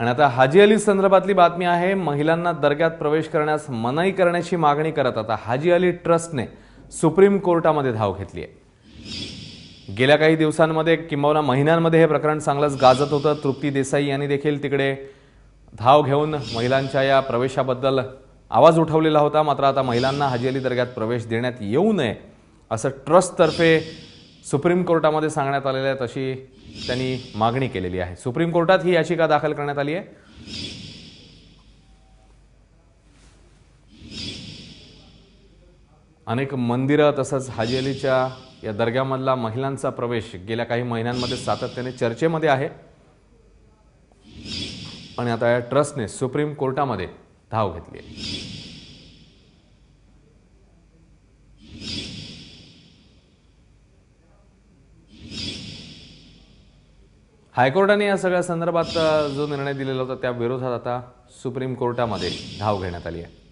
आणि आता हाजी अली संदर्भातली बातमी आहे महिलांना दर्ग्यात प्रवेश करण्यास मनाई करण्याची मागणी करत आता हाजी अली ट्रस्टने सुप्रीम कोर्टामध्ये धाव घेतली आहे. गेल्या काही दिवसांमध्ये किंबहुना महिन्यांमध्ये हे प्रकरण चांगलंच गाजत होतं. तृप्ती देसाई यांनी देखील तिकडे धाव घेऊन महिलांच्या या प्रवेशाबद्दल आवाज उठवलेला होता. मात्र आता महिलांना हाजी अली दर्ग्यात प्रवेश देण्यात येऊ नये असं ट्रस्टतर्फे सुप्रीम कोर्टामध्ये सांगण्यात आलेलं आहे तशी त्यांनी मागणी केलेली आहे. सुप्रीम कोर्टात ही याचिका दाखल करण्यात आली आहे. अनेक मंदिरं तसंच हाजी अलीच्या या दर्ग्यामधला महिलांचा प्रवेश गेल्या काही महिन्यांमध्ये सातत्याने चर्चेमध्ये आहे. आणि आता या ट्रस्टने सुप्रीम कोर्टामध्ये धाव घेतली आहे. हायकोर्टाने या सगळ्या संदर्भात जो निर्णय दिलेला होता त्या विरोधात आता सुप्रीम कोर्टामध्ये धाव घेण्यात आली आहे.